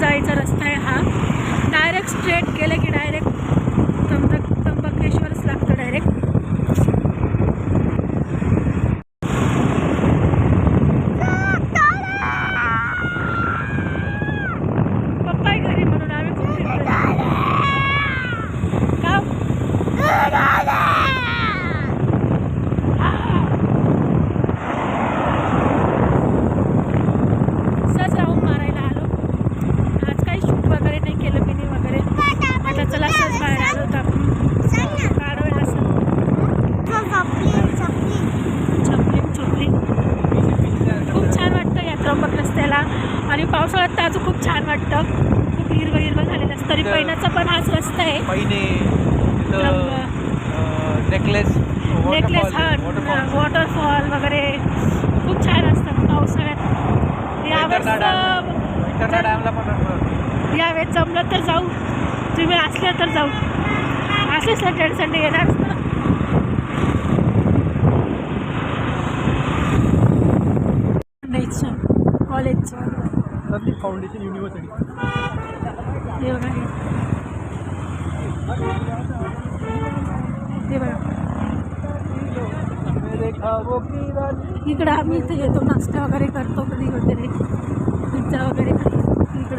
जायचा रस्ता आहे हा. डायरेक्ट स्ट्रेट गेलं की डायरेक्ट त्र्यंबक त्र्यंबकेश्वरच लागतं डायरेक्ट पप्पा आहे घरी म्हणून आम्ही खूप फिरतोय. का सहज राऊंड मारायला आलो आज काही शूट वगैरे नाही केलं मिनी वगैरे आता चला सहज बाहेर आलो तर आपण काढूया असं छपली छपली खूप छान वाटतं या त्र्यंबक रस्त्याला आणि पावसाळ्यात तर अजून खूप छान वाटतं खूप हिरवं हिरवं झालेलं असतं तरी पैनाचा पण हाच रस्ता आहे पहिने रंग- नेकलेस नेकलेस हा वॉटरफॉल वगैरे खूप छान असतात पावसाळ्यात यावेळेस असं. यावेळेस जमलं तर जाऊ. तुम्ही असले तर जाऊ. असले सॅटर्डे संडे येणार. कॉलेजचं फाउंडेशन युनिव्हर्सिटी हे बघा. हे. बघा इकडं आम्ही इथे येतो नाश्ता वगैरे करतो कधी वगैरे. पिझ्झा वगैरे. आम्ही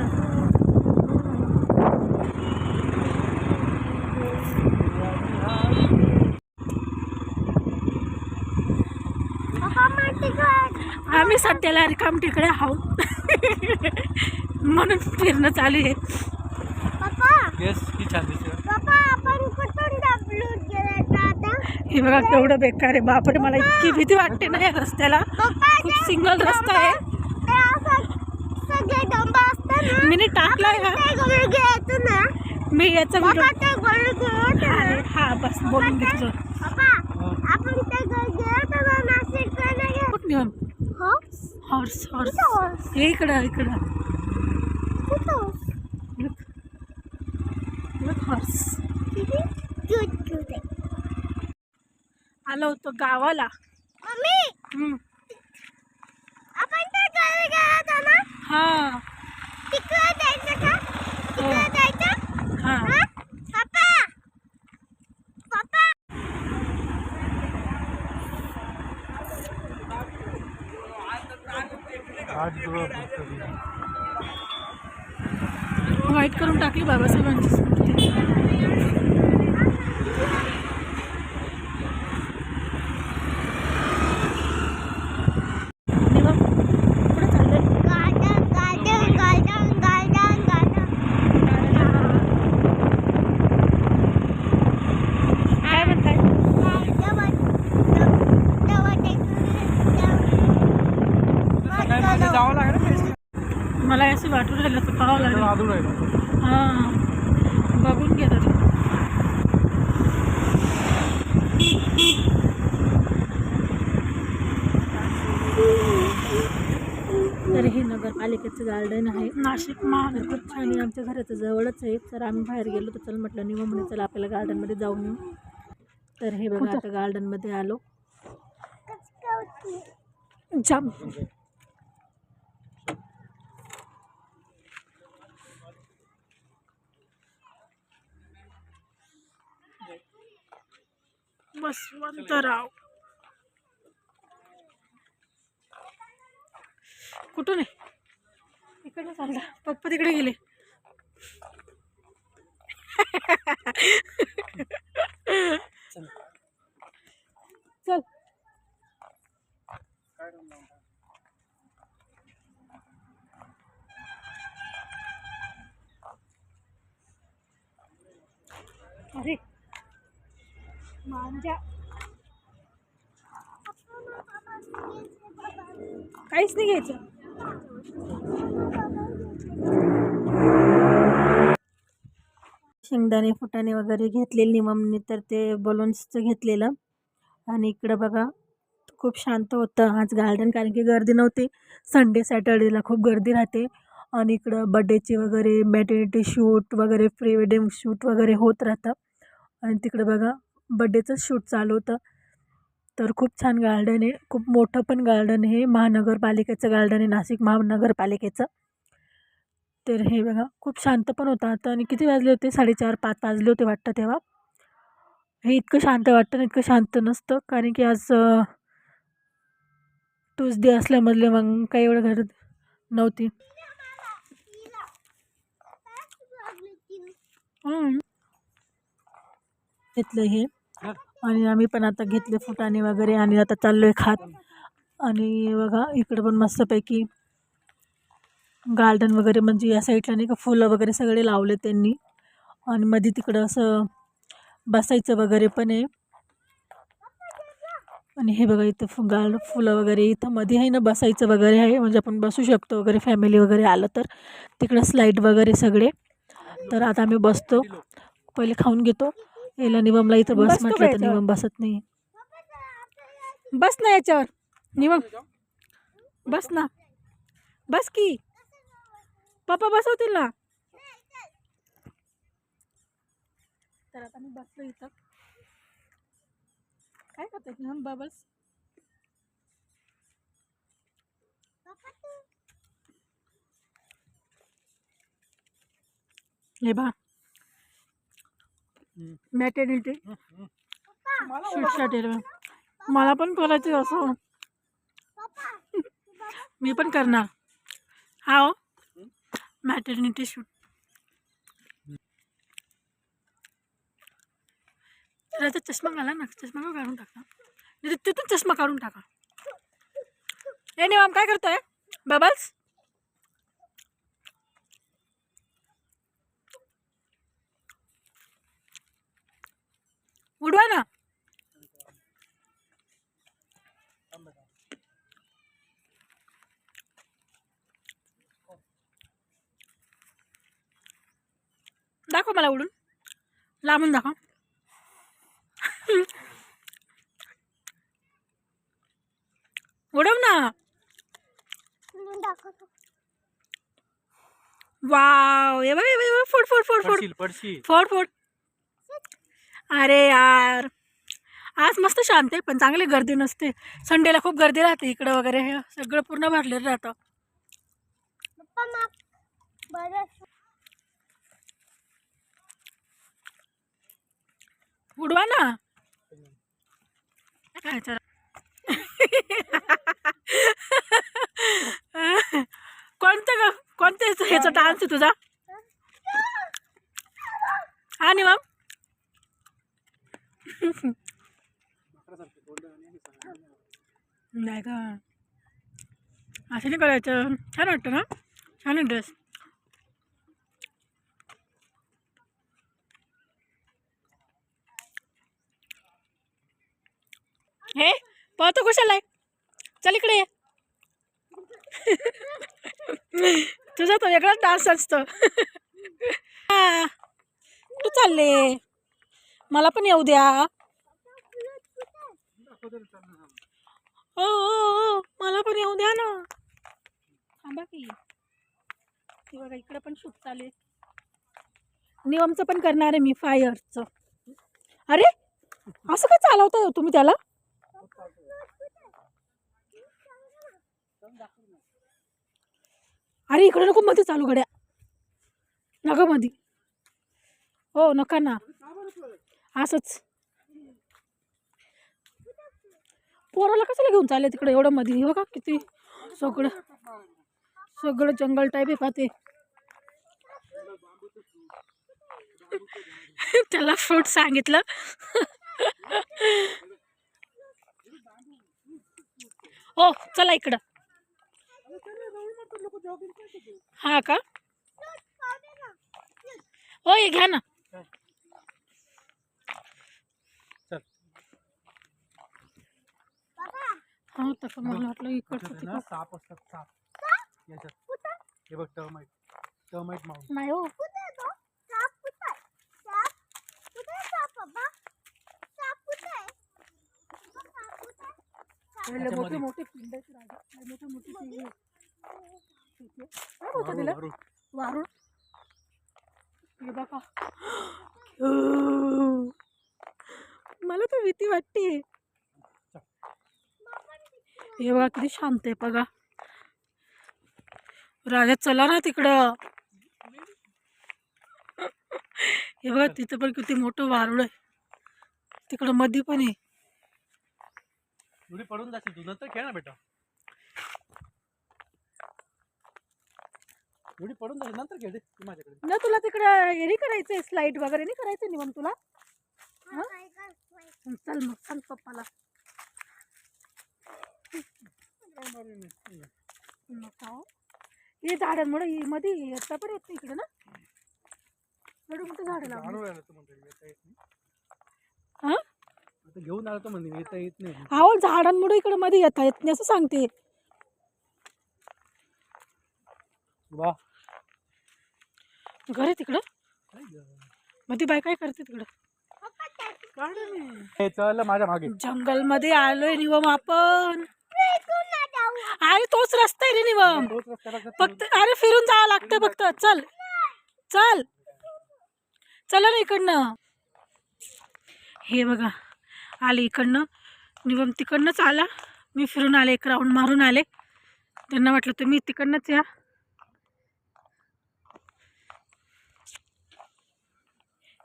सध्याला रिकाम तिकडे आहोत. म्हणून फिरणं चालू आहे. हे बघा केवढं बेकार आहे. बापरे मला इतकी भीती वाटते ना या रस्त्याला. खूप सिंगल रस्ता आहे. मी टाकलाय हा. मी याचा हा बस बोलून घेतलं. कुठं हॉर्स हॉर्स हे इकडं इकडं. हॉर्स आलो होतो गावाला. हा. तिकडे जायचं का? तिकडे जायचं? हा. करून टाकली बाबासाहेबांची स्मृती आणि मग कुठे चाललंय garden garden garden garden garden काय म्हणताय जावं लागेल ना मला असं वाटून राहिलं तर पाहावं लागेल अजून आहे हां बघून घे तरी तर हे नगरपालिकेचं गार्डन आहे. नाशिक महानगर खूप छान आहे आमच्या घराच्या जवळच आहे. तर आम्ही बाहेर गेलो तर चल म्हटलं निवा म्हणे चला आपल्याला गार्डनमध्ये जाऊन येऊ. तर हे बघा आता गार्डनमध्ये आलो. जाम. बसवंतराव कुठून आहे? इकडे चालला. पप्पा तिकडे गेले. चल. अरे. मांजा. काहीच नाही घ्यायचं. शेंगदाणे फुटाणे वगैरे घेतलेले निममने तर ते बलून्सचं घेतलेलं. आणि इकडं बघा खूप शांत होतं आज गार्डन कारण की गर्दी नव्हती. संडे सॅटर्डेला खूप गर्दी राहते. आणि इकडं बड्डेची वगैरे मॅटर्निटी शूट वगैरे प्री वेडिंग शूट वगैरे होत राहतं. आणि तिकडं बघा बड्डेचं शूट चालू होतं. तर खूप छान गार्डन आहे. खूप मोठं पण गार्डन आहे. महानगरपालिकेचं गार्डन आहे. नाशिक महानगरपालिकेचं. तर हे बघा खूप शांत पण होता आता आणि किती वाजले होते? साडेचार पाच वाजले होते वाटतं तेव्हा. हे इतकं शांत वाटतं ना इतकं शांत नसतं कारण की आज ट्यूजडे असल्यामधले मग काही एवढं घरात नव्हती. घेतलं हे. आणि आम्ही पण आता घेतले फुटाणे वगैरे आणि आता चाललो आहे खात. आणि बघा इकडं पण मस्तपैकी गार्डन वगैरे म्हणजे या साईडला नाही का फुलं वगैरे सगळे लावले त्यांनी. आणि मध्ये तिकडं असं बसायचं वगैरे पण आहे. आणि हे बघा इथं फु गार्ड फुलं वगैरे इथं मध्ये आहे ना बसायचं वगैरे आहे. म्हणजे आपण बसू शकतो वगैरे फॅमिली वगैरे आलं तर. तिकडं स्लाईड वगैरे सगळे. तर आता आम्ही बसतो. पहिले खाऊन घेतो. याला निवमला इथं बस म्हटलं तर? निवम बसत नाही. बस ना याच्यावर. निवम बस ना. बस की. पप्पा बसवतील ना? तर आता मी बसलो इथं. काय करतात निवम बबल्स हे बा मॅटर्निटी शूटसाठी मला पण करायचं असं मी पण करणार. हा हो मॅटर्निटी शूट त्याचा चष्मा घाला ना चष्मा का काढून टाका नाही तर तिथून चष्मा काढून टाका. हे निवाम काय करतोय? बबल्स? उडवा ना. दाखव मला उडून. लांबून दाखव. उडव ना. वाव. बघ फोड फोड फोड फोड. फोड फोड. अरे यार. आज मस्त शांत आहे पण चांगली गर्दी नसते. संडेला खूप गर्दी राहते इकडं वगैरे. हे सगळं पूर्ण भरलेलं राहतं. उडवा ना. काय कोणतं ग? कोणत्या ह्याचं- ह्याचा डान्स आहे तुझा? आणि मग नाही का असं नाही करायचं. छान वाटतं ना? छान आहे ड्रेस हे पाहतो कशाला आहे. चल इकडे ये. तुझा तो वेगळाच डान्स असतो. हा, कुठं चालले मला पण येऊ द्या. हो हो हो मला पण येऊ द्या ना. थांबा की. बघा इकडे पण शूट चालू आहे. निवमचं पण करणार आहे मी फायरचं अरे असं काय चालवताय हो तुम्ही त्याला? अरे इकडे नको मध्ये चालू गड्या. नका मध्ये हो नका ना. असंच. पोराला कशाला घेऊन चालले तिकडे एवढं मध्ये हो बघा किती सगळं सगळं जंगल टाईप आहे पाहते त्याला फ्रूट सांगितलं. हो चला इकडं. हा का हो हे घ्या ना। चल। हा तसं मला वाटलं इकडचं तिकडं. ना साप असतात साप। याच्यात हे बघ नाही हो। लय मोठे मोठे पिंड मोठे मोठे काय बोलतो तिला वारुळ हे बघा. मला तर भीती वाटते. हे बघा किती शांत आहे बघा. राजा चला ना तिकडं. हे बघा तिथं पण किती मोठं वारुळ आहे. तिकडं मध्ये पण आहे. पडून जाशील तू नंतर खेळ ना बेटा. एवढी पडून नंतर तू माझ्याकडे. ना तुला तिकडं हे नाही करायचंय स्लाईड वगैरे नाही करायचं निवम तुला? हा? चल मग सांग पप्पाला. नको हे. झाडांमुळे ही मध्ये येता पण येत नाही इकडे ना. एवढं मोठं झाड लावलं आणून राहिलं तू म्हणते येता येत नाही. हा? आता घेऊन आलो तर म्हणजे येता येत नाही. अहो झाडांमुळे इकडे मध्ये येता येत नाही असं सांगते. वा. घर आहे तिकडं? काय गं? मध्ये बाय काय करते तिकडं? चल माझ्या मागे. जंगलमध्ये आलोय निवम आपण. अरे तोच रस्ता आहे रे निवम. फक्त अरे फिरून जावं लागतं फक्त. चल. चल. चला ना इकडनं. हे बघा आले इकडनं. निवम तिकडनंच आला. मी फिरून आले एक राऊंड मारून आले. त्यांना वाटलं तुम्ही तिकडनंच या.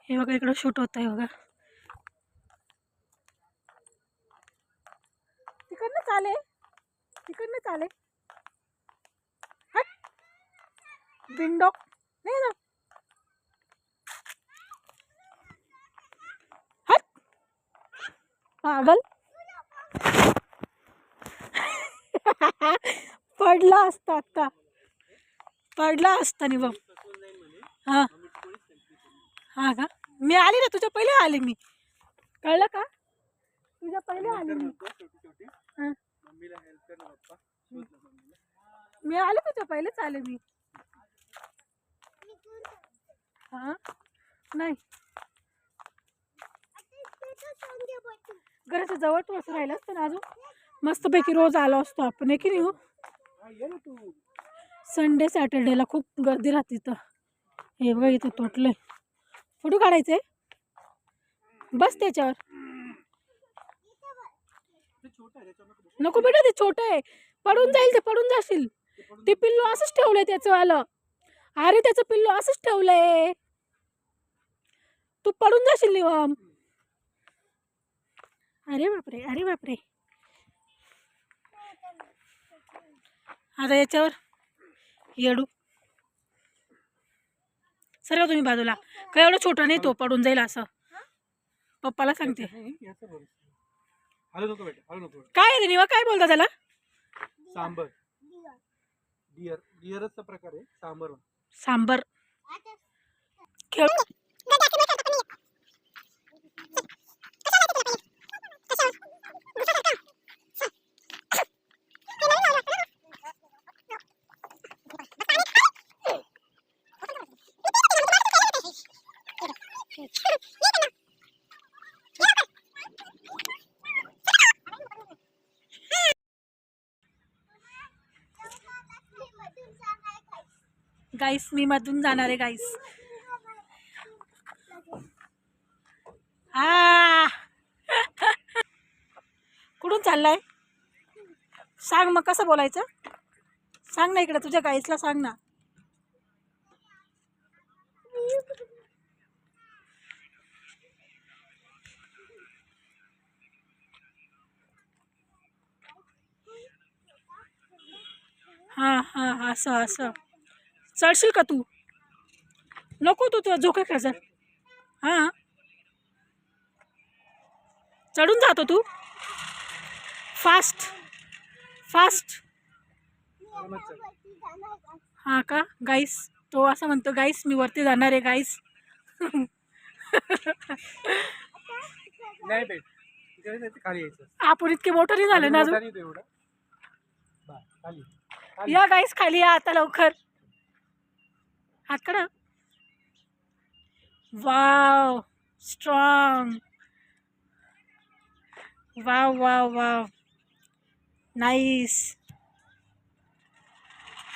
हे शूट होत आहे बघा तिकडनंच आले तिकडनंच आले हट। बिंडॉक नाही ना हट। पागल। पडला आता पडला असता नि हा। हा का? मी आली ना तुझ्या पहिले आले मी. कळलं का? तुझ्या पहिले आले मी. हा. मी आले तुझ्या पहिलेच आले मी. हा? नाही. घराच्या जवळ तू असं राहिलं असतं ना अजून? मस्तपैकी रोज आलो असतो आपण आहे की नाही हो? संडे सॅटर्डेला खूप गर्दी राहते इथं. हे बघा इथं तुटलंय. फोटो काढायचे? बस त्याच्यावर. छोटं नको बेटा ते छोटं आहे. पडून जाईल ते पडून जाशील. ते पिल्लू असंच ठेवलंय त्याचं आलं अरे त्याचं पिल्लू असंच ठेवलंय. तू पडून जाशील निवम. अरे बापरे अरे बापरे. आता याच्यावर येडू. सर्व तुम्ही बाजूला. काय एवढं छोटं नाही तो पडून जाईल असं. पप्पाला सांगते. काय रे निवा काय बोलता त्याला? सांबर. डिअर डिअरचा प्रकार आहे सांबर. सांबर. खेळ गाईस मी मधून जाणार आहे गाईस आ ah. कुठून चाललाय? सांग मग कसं बोलायचं? सांग ना इकडे तुझ्या गाईसला सांग ना हां हां असं असं. चढशील का तू? नको तू तुझा झोका खेळ हां? चढून जातो तू. फास्ट फास्ट का? हां का? गाईस तो असं म्हणतो गाईस मी वरती जाणार आहे गाईस आपण इतके मोठं नाही झालं ना अजून? या गाईस खाली या आता लवकर. हात काढा wow strong wow wow wow nice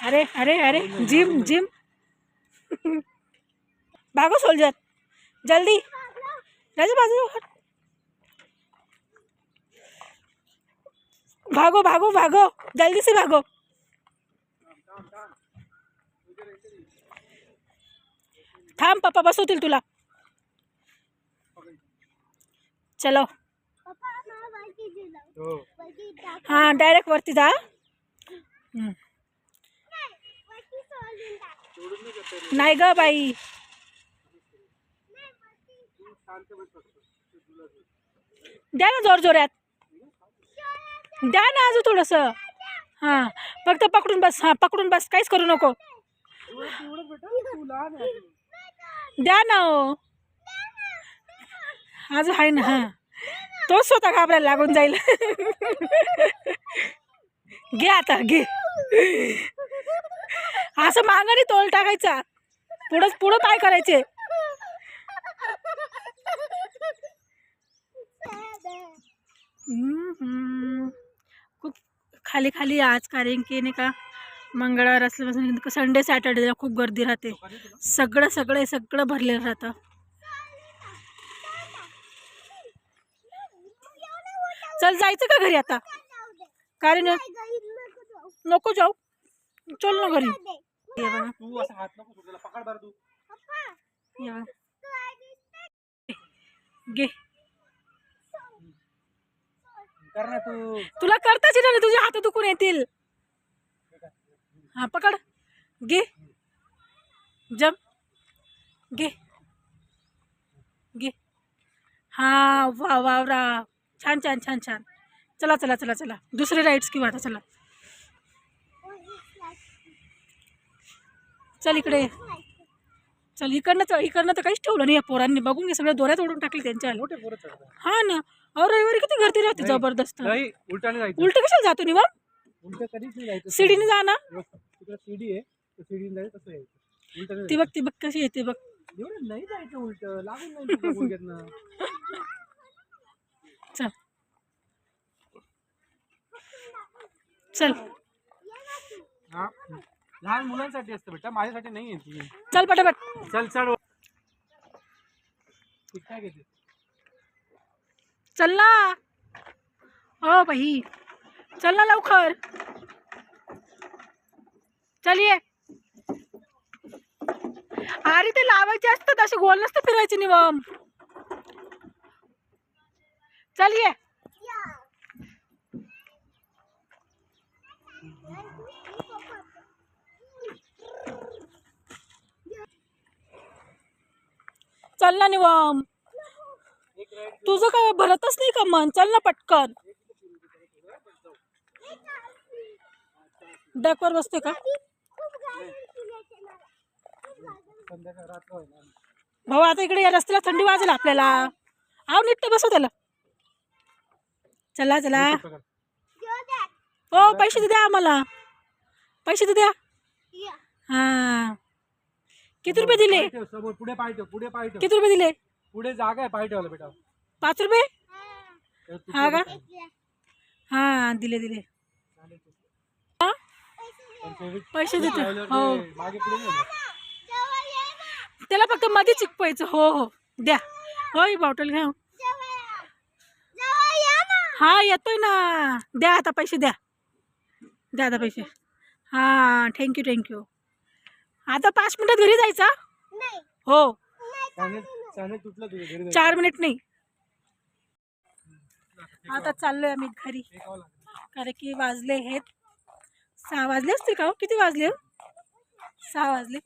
अरे अरे अरे जिम जिम. भागो सोल्जर जल्दी. राजा बाजू भागो भागो भागो. जल्दी से भागो. थांब पप्पा बसवतील तुला. चलो. हां डायरेक्ट वरती जा नाही ग बाई. द्या ना जोर जोरात द्या ना अजून थोडस. हां फक्त पकडून बस हां पकडून बस काहीच करू नको. द्या ना हो. अजून आहे ना हां. तोच स्वतः घाबरायला लागून जाईल. घे आता घे. असं मागणी तोल टाकायचा. पुढं पुढं काय करायचे. खूप खाली खाली आज कारण की नाही का मंगळवार असल्यापासून संडे सॅटर्डेला खूप गर्दी राहते. सगळं सगळं सगळं भरलेलं राहतं. चल जायचं का घरी आता? कारण नको जाऊ. चल ना घरी. ये बघा. तू असं हात नको सोडायला पकड बरं तू. ये बघा. घे. कर ना तू. तुला करताच येणार नाही, तुझे हात दुखून येतील. हा पकड. घे. जम. घे. घे. हा वा वावरा छान छान छान छान. चला चला चला चला. दुसरे राईड्स किंवा आता चला. चल इकडे. चल इकडनं तर इकडनं तर काहीच ठेवलं नाही या पोरांनी. बघून घे सगळं दोऱ्यात ओढून टाकले त्यांच्या. हा ना. अहो रविवारी किती गर्दी राहते. जबरदस्त. उलट कशाला जातो निवा उलट कधीच नाही जायचं सिडीने जा ना. तिकडे सीडी आहे तर सीडीने जायचं तसं यायचं. उलट ती बघ ती बघ कशी येते बघ. एवढं नाही जायचं उलट. लागून नाही तुझ्या गुडघ्यातनं. चल. चल. हा? लहान मुलांसाठी असतं बेटा. माझ्यासाठी नाही आहे ती. चल पटापट. चल चल. ठीक काय घेते? चल ना. हो बाई. चल ना लवकर. चल ये अरे ते लावायचे असतात असे गोल नसतं फिरायचे निवम. चल ये चल ना निवम. तुझं काय भरतच नाही का मन? चल ना पटकन. डॅकवर बसते का? भाऊ आता इकडे या रस्त्याला थंडी वाजेल आपल्याला. आव नीट बसव त्याला. चला चला. हो पैसे तर द्या आम्हाला. पैसे तर द्या. हा. किती रुपये दिले? समोर पुढे पाहिजे पुढे पाहिजे किती रुपये दिले? पुढे जागा आहे पाहिजे बेटा पाच रुपये? हा का? हा दिले दिले. हा? पैसे देते. हो ते मागे पुढे नाही होणार. त्याला फक्त मध्ये चिकपायचं. हो हो. द्या. होय बॉटल घ्या हा येतोय ना. द्या आता पैसे द्या. द्या आता पैसे. हां थँक्यू थँक्यू आता पाच मिनिटात घरी जायचा हो. चार मिनिट नाही. आता चाललोय आम्ही घरी. कारण की वाजले आहेत. सहा वाजले असतील का हो? किती वाजले हो? सहा वाजले.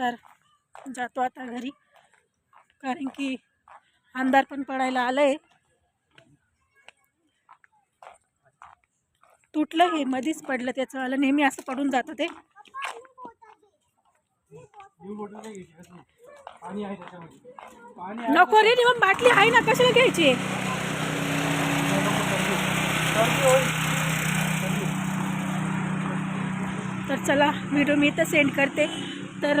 तर जातो आता घरी. कारण की अंधार पण पडायला आलंय. तुटलं हे मधीच पडलं त्याचं. आलं नेहमी असं पडून जातं ते. नको रे निवम बाटली आहे ना कशाला घ्यायची? तर चला व्हिडिओ मी इथं सेंड करते. तर